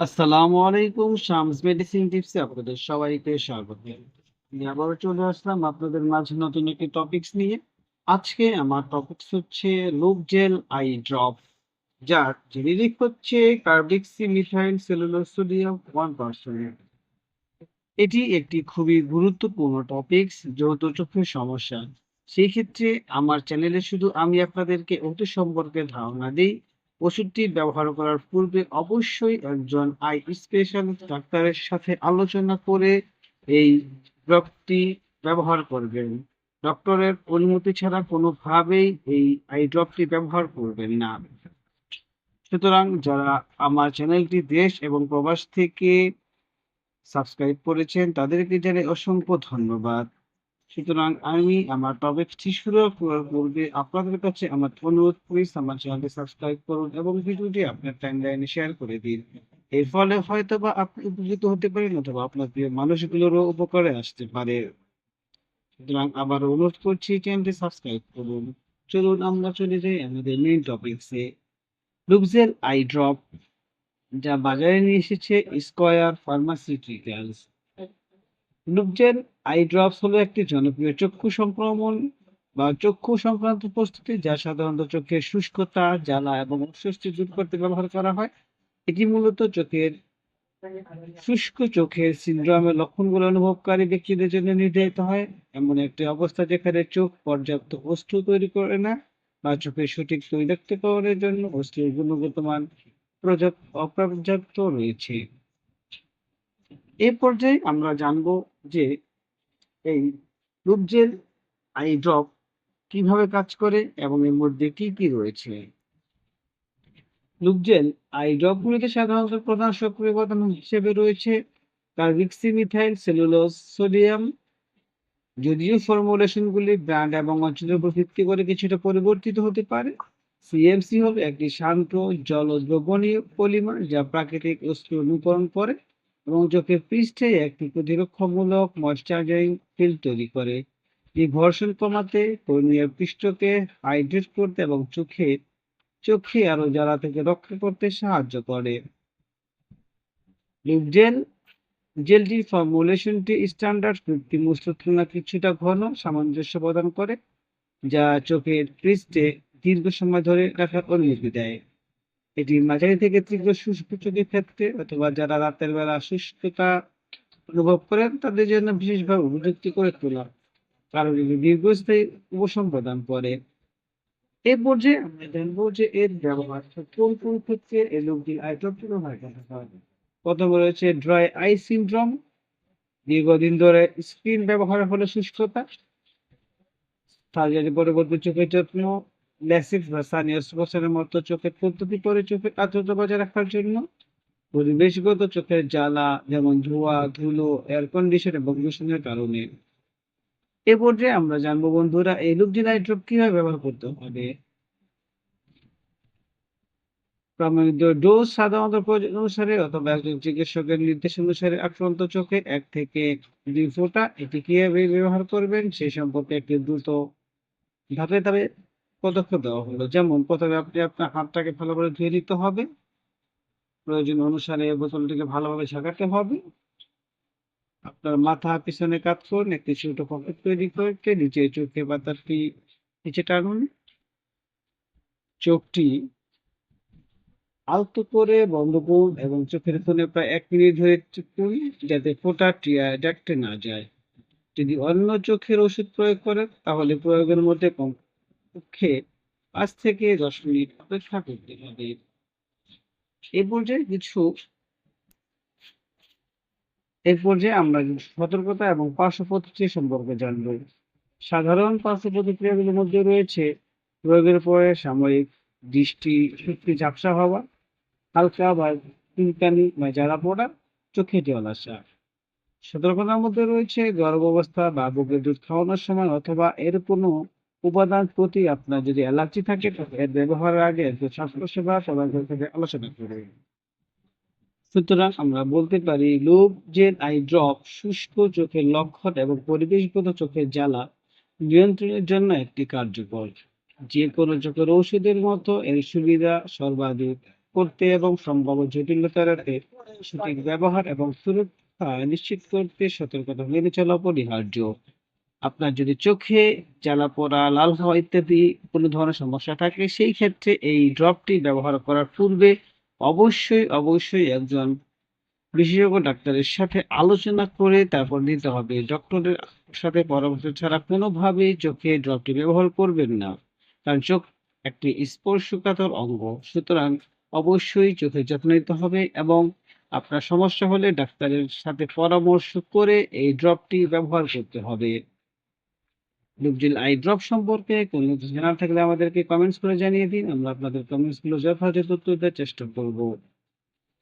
আসসালামু আলাইকুম, শামস মেডিসিন টিপসে আপনাদের সবাইকে স্বাগত। আবারও চলে আসলাম আপনাদের মাঝে নতুন একটি টপিকস নিয়ে। আজকে আমার টপিকস হচ্ছে জেল আই ড্রপ, যার জেনেরিক হচ্ছে carboxy methyl cellulose sodium one percent এটি একটি খুবই গুরুত্বপূর্ণ টপিকস যেহেতু চোখের সমস্যা। সেই ক্ষেত্রে আমার চ্যানেলে শুধু আমি আপনাদেরকে ওষুধ সম্পর্কে ধারণা দিই ওষুধটি ব্যবহার করার পূর্বে অবশ্যই একজন আই স্পেশালিস্ট ডাক্তারের সাথে আলোচনা করে এই ড্রপটি ব্যবহার করবেন। ডক্টরের অনুমতি ছাড়া কোনোভাবেই এই আই ড্রপটি ব্যবহার করবেন না। সুতরাং যারা আমার চ্যানেলটি দেশ এবং প্রবাস থেকে সাবস্ক্রাইব করেছেন, তাদেরকে জানাই অসংখ্য ধন্যবাদ। সুতরাং আমি আমার টপিকটি শুরু করার পূর্বে আপনাদের কাছে আমার অনুরোধ প্লিজ আমার চ্যানেলটি সাবস্ক্রাইব করুন এবং ভিডিওটি আপনার টাইমলাইনে শেয়ার করে দিন। এর ফলে হয়তো বা আপনি উপকৃত হতে পারেন অথবা আপনার প্রিয় মানুষগুলোরও উপকারে আসতে পারে। সুতরাং আবার অনুরোধ করছি চ্যানেলটি সাবস্ক্রাইব করুন। চলুন আমরা চলে যাই আমাদের মেইন টপিকসে লুকজেল আই ড্রপ যা বাজারে নিয়ে এসেছে স্কয়ার ফার্মাসিউটিক্যালস লুকজেল আই ড্রপস হলো একটি জনপ্রিয় চক্ষু সংক্রমণ বা চক্ষু সংক্রান্ত প্রস্তুতি যা সাধারণত চোখের শুষ্কতা, জ্বালা এবং অস্বস্তি দূর করতে ব্যবহার করা হয়। এটি মূলত চোখের শুষ্ক চোখের সিন্ড্রোমের লক্ষণগুলো অনুভবকারী ব্যক্তিদের জন্য নির্ধারিত হয়। এমন একটি অবস্থা যেখানে চোখ পর্যাপ্ত অস্ত্র তৈরি করে না বা চোখের সঠিক তৈলাক্তকরণের জন্য অস্ত্রের গুণগত মান প্রযাপ্ত অপর্যাপ্ত রয়েছে। এ পর্যায়ে আমরা জানব যে এই লুপজেল আই ড্রপ কীভাবে কাজ করে এবং এর মধ্যে কি কি রয়েছে? লুপজেল আই ড্রপগুলিতে সাধারণত প্রধান সক্রিয় উপাদান হিসেবে রয়েছে। কার্বিক্সিমিথাইল সেলুলোজ সোডিয়াম যদিও ফর্মুলেশনগুলি ব্র্যান্ড এবং অঞ্চলের উপর ভিত্তি করে কিছুটা পরিবর্তিত হতে পারে। সিএমসি হলো একটি শান্ত জল দ্রবণীয় পলিমার যা প্রাকৃতিক অস্ত্র অনুকরণ করে। এবং চোখের পৃষ্ঠে একটি প্রতিরক্ষামূলক ময়শ্চারাইজিং ফিল্ম তৈরি করে। এই ঘর্ষণ কমাতে কর্নিয়ার পৃষ্ঠকে হাইড্রেট করতে এবং চোখে চোখে আরও জ্বালা থেকে রক্ষা করতে সাহায্য করে। জেল, জেলটির ফর্মুলেশনটি স্ট্যান্ডার্ড ওষুধ তুলনা কিছুটা ঘন, সামঞ্জস্য প্রদান করে, যা চোখের পৃষ্ঠে দীর্ঘ সময় ধরে রাখার অনুমতি দেয়। এটি মাঝারি থেকে তীব্র শুষ্ক ক্ষেত্রে অথবা যারা রাতের বেলা শুষ্কতা অনুভব করেন, তাদের জন্য বিশেষভাবে উপযুক্ত করে তোলা। কারণ এটি দীর্ঘস্থায়ী উপশম প্রদান করে। এ পর্যায়ে আমরা জানব যে এর ব্যবহার কোন কোন ক্ষেত্রে এই লোকটি আইড্রপটি ব্যবহার করা হয় প্রথমে রয়েছে ড্রাই আই সিনড্রোম। দীর্ঘদিন ধরে স্ক্রিন ব্যবহার হলে শুষ্কতা সার্জারি পরবর্তী চোখের যত্ন বা সানিয়াস মতো চোখের পদ্ধতি চোখের বজায় রাখার জন্য পরিবেশগত চোখের জ্বালা, যেমন ধোঁয়া, ধুলো এয়ার কন্ডিশন এবং দূষণের কারণে। এ পর্যায়ে আমরা জানব, বন্ধুরা, এই লাইট ড্রপ কীভাবে ব্যবহার করতে হবে? প্রমাণিত ডোজ সাধারণত প্রয়োজন অনুসারে অথবা একজন চিকিৎসকের নির্দেশ অনুসারে আক্রান্ত চোখে এক থেকে দুই ফোঁটা এটি কীভাবে ব্যবহার করবেন সে সম্পর্কে একটি দ্রুত ধাপে ধাপে পদক্ষেপ দেওয়া হলো। যেমন, প্রথমে আপনি আপনার হাতটাকে ভালো করে ধুয়ে নিতে হবে। প্রয়োজন অনুসারে বোতলটিকে ভালোভাবে ঝাঁকাতে হবে। আপনার মাথা পিছনে কাত করুন, একটি ছোট পকেট তৈরি করে নিচে চোখে পাতাটি নিচে টানুন। চোখটি আলতো করে বন্ধ করুন এবং চোখের কোণে প্রায় এক মিনিট ধরে চুপুন যাতে ফোটা টিয়া ডাকতে না যায়। যদি অন্য চোখের ওষুধ প্রয়োগ করেন, তাহলে প্রয়োগের মধ্যে কম পক্ষে পাঁচ থেকে দশ মিনিট অপেক্ষা করতে হবে। এ পর্যায়ে কিছু এই পর্যায়ে আমরা সতর্কতা এবং পার্শ্ব প্রতিক্রিয়া সম্পর্কে জানব। সাধারণ পার্শ্ব প্রতিক্রিয়াগুলোর মধ্যে রয়েছে প্রয়োগের পরে সাময়িক দৃষ্টি শক্তি ঝাপসা হওয়া, হালকা বা চুলকানি বা জ্বালা পড়া, চোখে জল আসা। সতর্কতার মধ্যে রয়েছে গর্ভ অবস্থা বা বুকের দুধ খাওয়ানোর সময় অথবা এর কোনো উপাদান প্রতি আপনার যদি অ্যালার্জি থাকে এর ব্যবহারের আগে একজন স্বাস্থ্যসেবা প্রদানকারীর সাথে আলোচনা করুন। সুতরাং আমরা বলতে পারি, লোভ জেল আই ড্রপ, শুষ্ক চোখের লক্ষণ এবং পরিবেশগত চোখের জ্বালা নিয়ন্ত্রণের জন্য একটি কার্যকর। যে কোনো চোখের ঔষধের মতো এর সুবিধা সর্বাধিক করতে এবং সম্ভাব্য জটিলতা এড়াতে সঠিক ব্যবহার এবং সুরক্ষা নিশ্চিত করতে সতর্কতা মেনে চলা অপরিহার্য। আপনার যদি চোখে জ্বালা পোড়া, লাল হওয়া ইত্যাদি কোনো ধরনের সমস্যা থাকে, সেই ক্ষেত্রে এই ড্রপটি ব্যবহার করার পূর্বে অবশ্যই অবশ্যই একজন বিশেষজ্ঞ ডাক্তারের সাথে আলোচনা করে তারপর নিতে হবে। ডক্টরের সাথে পরামর্শ ছাড়া কোনোভাবে চোখে ড্রপটি ব্যবহার করবেন না, কারণ চোখ একটি স্পর্শকাতর অঙ্গ। সুতরাং অবশ্যই চোখের যত্ন নিতে হবে এবং আপনার সমস্যা হলে ডাক্তারের সাথে পরামর্শ করে এই ড্রপটি ব্যবহার করতে হবে। লুকজেল আই ড্রপ সম্পর্কে, কোনো কিছু জানার থাকলে আমাদেরকে কমেন্টস করে জানিয়ে দিন। আমরা আপনাদের কমেন্টসগুলো যথাযথ উত্তর দেওয়ার চেষ্টা করব।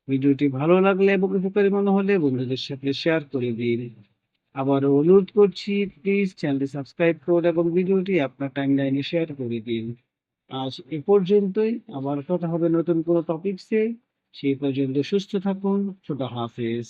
ভিডিওটি ভালো লাগলে এবং উপকারী মনে হলে বন্ধুদের সাথে শেয়ার করে দিন। আবার অনুরোধ করছি প্লিজ চ্যানেলটি সাবস্ক্রাইব করুন এবং ভিডিওটি আপনার টাইমলাইনে শেয়ার করে দিন। আজ এ পর্যন্তই। আবার কথা হবে নতুন কোনো টপিকসে সেই পর্যন্ত সুস্থ থাকুন। ছোট হাফেজ।